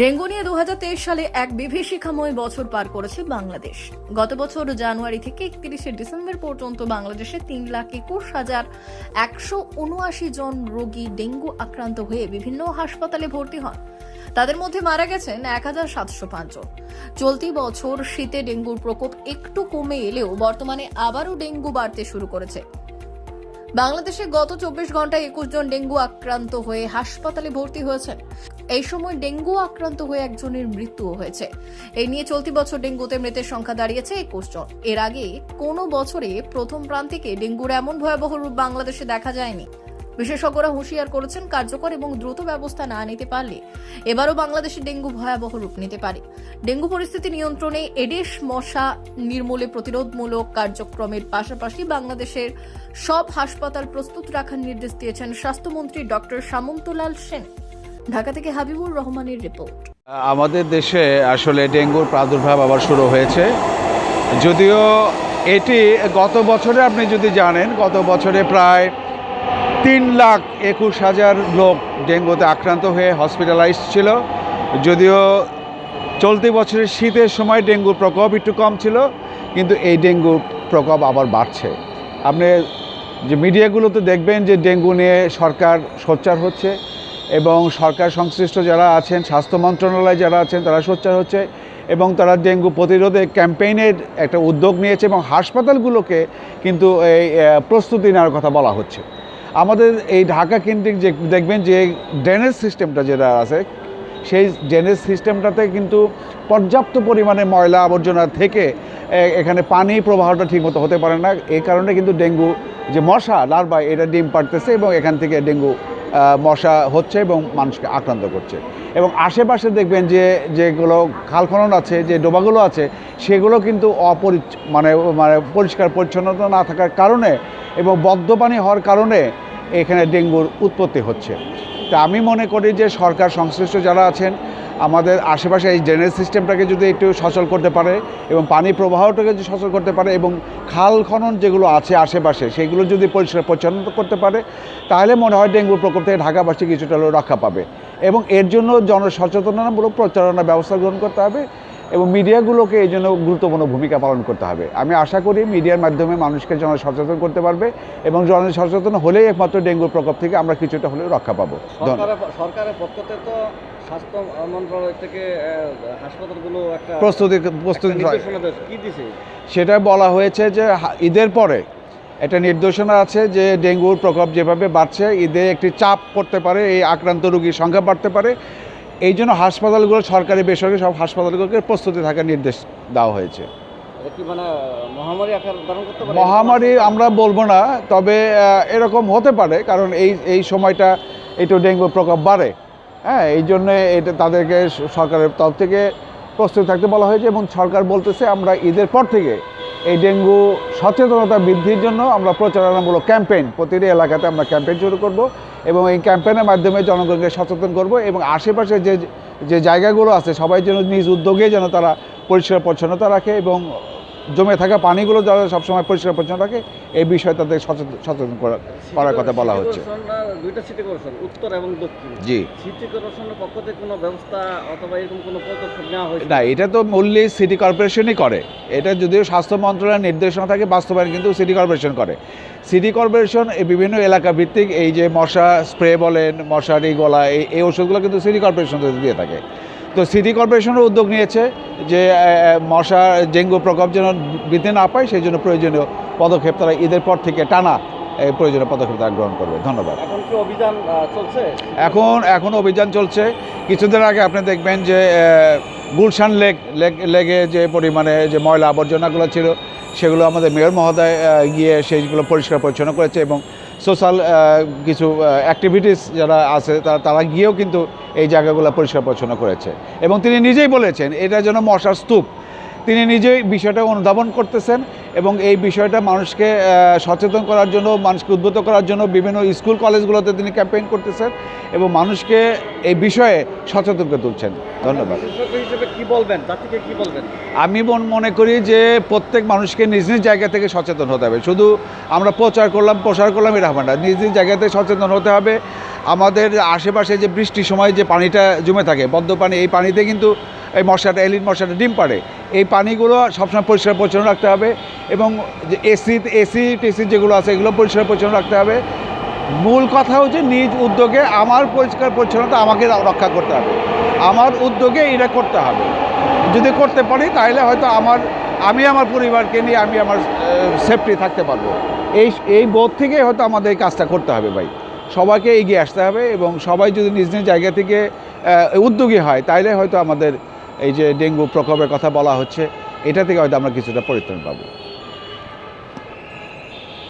Dengue নিয়ে দু হাজার তেইশ সালে এক বিভীষিকাময় বছর পার করেছে বাংলাদেশ। গত বছর জানুয়ারি থেকে একত্রিশে ডিসেম্বর পর্যন্ত বাংলাদেশে তিন লাখ একুশ হাজার একশো উনআশি জন রোগী ডেঙ্গু আক্রান্ত হয়ে বিভিন্ন হাসপাতালে ভর্তি হন। তাদের মধ্যে মারা গেছেন এক হাজার সাতশো জন। চলতি বছর শীতে ডেঙ্গুর প্রকোপ একটু কমে এলেও বর্তমানে আবারও ডেঙ্গু বাড়তে শুরু করেছে। বাংলাদেশে গত চব্বিশ ঘন্টায় একুশ জন ডেঙ্গু আক্রান্ত হয়ে হাসপাতালে ভর্তি হয়েছেন। এই সময় ডেঙ্গু আক্রান্ত হয়ে একজনের মৃত্যুও হয়েছে। এই নিয়ে চলতি বছর ডেঙ্গুতে মৃতের সংখ্যা দাঁড়িয়েছে একুশ জন। এর আগে কোনো বছরে প্রথম প্রান্তিকে ডেঙ্গুর এমন ভয়াবহ রূপ বাংলাদেশে দেখা যায়নি। বিশেষজ্ঞরা হুঁশিয়ার করেছেন কার্যকর এবং দ্রুত ব্যবস্থা না নিতে পারলে এবারও বাংলাদেশে ডেঙ্গু ভয়াবহ রূপ নিতে পারে। ডেঙ্গু পরিস্থিতি নিয়ন্ত্রণে এডিস, মশা, নির্মূলে প্রতিরোধমূলক কার্যক্রমের পাশাপাশি বাংলাদেশের সব হাসপাতাল প্রস্তুত রাখার নির্দেশ দিয়েছেন স্বাস্থ্যমন্ত্রী ডক্টর সামন্তলাল সেন। ঢাকা থেকে হাবিবুর রহমানের রিপোর্ট। আমাদের দেশে আসলে ডেঙ্গুর প্রাদুর্ভাব আবার শুরু হয়েছে। যদিও এটি গত বছরে আপনি যদি জানেন, গত বছরে প্রায় তিন লাখ একুশ হাজার লোক ডেঙ্গুতে আক্রান্ত হয়ে হসপিটালাইজ ছিল। যদিও চলতি বছরের শীতের সময় ডেঙ্গুর প্রকোপ একটু কম ছিল, কিন্তু এই ডেঙ্গুর প্রকোপ আবার বাড়ছে। আপনি যে মিডিয়াগুলোতে দেখবেন যে ডেঙ্গু নিয়ে সরকার সোচ্চার হচ্ছে এবং সরকার সংশ্লিষ্ট যারা আছেন, স্বাস্থ্য মন্ত্রণালয় যারা আছেন, তারা সোচ্চার হচ্ছে এবং তারা ডেঙ্গু প্রতিরোধে ক্যাম্পেইনের একটা উদ্যোগ নিয়েছে এবং হাসপাতালগুলোকে কিন্তু এই প্রস্তুতি নেওয়ার কথা বলা হচ্ছে। আমাদের এই ঢাকা কেন্দ্রিক যে, দেখবেন যে ড্রেনেজ সিস্টেমটা যেটা আছে, সেই ড্রেনেজ সিস্টেমটাতে কিন্তু পর্যাপ্ত পরিমাণে ময়লা আবর্জনা থেকে এখানে পানি প্রবাহটা ঠিকমতো হতে পারে না। এই কারণে কিন্তু ডেঙ্গু যে মশা লার্ভা এটা ডিম পাড়তেছে এবং এখান থেকে ডেঙ্গু মশা হচ্ছে এবং মানুষকে আক্রান্ত করছে। এবং আশেপাশে দেখবেন যে, যেগুলো খাল খনন আছে, যে ডোবাগুলো আছে, সেগুলো কিন্তু অপরি মানে মানে পরিষ্কার পরিচ্ছন্নতা না থাকার কারণে এবং বদ্ধ পানি হওয়ার কারণে এখানে ডেঙ্গুর উৎপত্তি হচ্ছে। তা আমি মনে করি যে সরকার সংশ্লিষ্ট যারা আছেন, আমাদের আশেপাশে এই ড্রেনেজ সিস্টেমটাকে যদি একটু সচল করতে পারে এবং পানি প্রবাহটাকে যদি সচল করতে পারে এবং খাল খনন যেগুলো আছে আশেপাশে সেগুলো যদি পরিষ্কার পরিচ্ছন্ন করতে পারে, তাহলে মনে হয় ডেঙ্গুর প্রকোপ থেকে ঢাকাবাসী কিছুটা হলেও রক্ষা পাবে। এবং এর জন্য জনসচেতনতামূলক প্রচারণা ব্যবস্থা গ্রহণ করতে হবে। এবং মিডিয়াগুলোকে এই জন্য গুরুত্বপূর্ণ ভূমিকা পালন করতে হবে। আমি আশা করি মিডিয়ার মাধ্যমে মানুষকে জন সচেতন করতে পারবে এবং জন সচেতন হলেই একমাত্র ডেঙ্গুর প্রকোপ থেকে আমরা কিছুটা হলেও রক্ষা পাবো। সরকারের সরকারের পক্ষ থেকে তো স্বাস্থ্য মন্ত্রণালয় থেকে হাসপাতালগুলো একটা প্রস্তুতি প্রস্তুতি কি দিছে? সেটা বলা হয়েছে যে ঈদের পরে একটা নির্দেশনা আছে যে ডেঙ্গুর প্রকোপ যেভাবে বাড়ছে ঈদে একটি চাপ পড়তে পারে এই আক্রান্ত রোগীর সংখ্যা বাড়তে পারে। এই জন্য হাসপাতালগুলো সরকারি বেসরকারি সব হাসপাতালগুলোকে প্রস্তুতি থাকার নির্দেশ দেওয়া হয়েছে। মানে মহামারী আমরা বলব না তবে এরকম হতে পারে কারণ এই এই সময়টা একটু ডেঙ্গুর প্রকোপ বাড়ে। হ্যাঁ এই জন্য এটা তাদেরকে সরকারের তরফ থেকে প্রস্তুত থাকতে বলা হয়েছে এবং সরকার বলতেছে আমরা ঈদের পর থেকে এই ডেঙ্গু সচেতনতা বৃদ্ধির জন্য আমরা প্রচারণামূলক ক্যাম্পেইন প্রতিটি এলাকাতে আমরা ক্যাম্পেইন শুরু করব। এবং এই ক্যাম্পেনের মাধ্যমে জনগণকে সচেতন করব এবং আশেপাশে যে যে জায়গাগুলো আছে, সবাই যেন নিজ উদ্যোগে যেন তারা পরিষ্কার পরিচ্ছন্নতা রাখে এবং জমে থাকা পানিগুলো যারা সবসময় পরিষ্কার পরিচ্ছন্ন রাখে এই বিষয়ে তাদের সচেতন করার কথা বলা হচ্ছে। সিটি দুইটা সিটি কর্পোরেশন উত্তর এবং দক্ষিণ। জি। সিটি কর্পোরেশনের পক্ষ থেকে কোনো ব্যবস্থা অথবা এরকম কোনো পদক্ষেপ নেওয়া হয়েছে? না এটা তো মূল্যে সিটি কর্পোরেশনই করে। এটা যদিও স্বাস্থ্য মন্ত্রণালয়ের নির্দেশনা থাকে বাস্তবায়ন কিন্তু সিটি কর্পোরেশন করে। সিটি কর্পোরেশন এই বিভিন্ন এলাকা ভিত্তিক এই যে মশা স্প্রে বলেন মশারি গলা এই এই ওষুধগুলো কিন্তু সিটি কর্পোরেশন দিয়ে থাকে। তো সিটি কর্পোরেশনের উদ্যোগ নিয়েছে যে মশা ডেঙ্গু প্রকোপ যেন বৃদ্ধি না পায় সেই জন্য প্রয়োজনীয় পদক্ষেপ তারা ঈদের পর থেকে টানা এই প্রয়োজনীয় পদক্ষেপ তারা গ্রহণ করবে। ধন্যবাদ। এখন কি অভিযান চলছে? এখন এখন অভিযান চলছে। কিছুদিন আগে আপনি দেখবেন যে গুলশান লেক লেক লেগে যে পরিমাণে যে ময়লা আবর্জনাগুলো ছিল সেগুলো আমাদের মেয়র মহোদয় গিয়ে সেইগুলো পরিষ্কার পরিচ্ছন্ন করেছে এবং সোশ্যাল কিছু অ্যাক্টিভিটিস যারা আছে তারা তারা গিয়েও কিন্তু এই জায়গাগুলো পরিষ্কার পরিচ্ছন্ন করেছে। এবং তিনি নিজেই বলেছেন, এটা যেন মশার স্তূপ। তিনি নিজেই বিষয়টা অনুধাবন করতেছেন এবং এই বিষয়টা মানুষকে সচেতন করার জন্য মানুষকে উদ্বুদ্ধ করার জন্য বিভিন্ন স্কুল কলেজগুলোতে তিনি ক্যাম্পেইন করতেছেন এবং মানুষকে এই বিষয়ে সচেতন করে তুলছেন। ধন্যবাদ। আমি মন- মনে করি যে প্রত্যেক মানুষকে নিজ নিজ জায়গা থেকে সচেতন হতে হবে। শুধু আমরা প্রচার করলাম প্রসার করলাম এটা হবে না। নিজ নিজ জায়গা থেকে সচেতন হতে হবে। আমাদের আশেপাশে যে বৃষ্টির সময় যে পানিটা জমে থাকে বদ্ধ পানি এই পানিতে কিন্তু এই মশাটা, এলিন মশাটা ডিম পাড়ে। এই পানিগুলো সবসময় পরিষ্কার পরিচ্ছন্ন রাখতে হবে এবং যে এসি এসি, টেসি যেগুলো আছে এগুলো পরিষ্কার পরিচ্ছন্ন রাখতে হবে। মূল কথা হচ্ছে নিজ উদ্যোগে আমার পরিষ্কার পরিচ্ছন্নতা আমাকে রক্ষা করতে হবে। আমার উদ্যোগে এটা করতে হবে। যদি করতে পারি তাহলে হয়তো আমার, আমি আমার পরিবারকে নিয়ে আমি আমার সেফটি থাকতে পারব। এই এই বোধ থেকে হয়তো আমাদের এই কাজটা করতে হবে ভাই। সবাইকে এগিয়ে আসতে হবে এবং সবাই যদি নিজ নিজ জায়গা থেকে উদ্যোগী হয় তাহলে হয়তো আমাদের এই যে ডেঙ্গু প্রকোপের কথা বলা হচ্ছে এটা থেকে হয়তো আমরা কিছুটা পরিত্রাণ পাবো।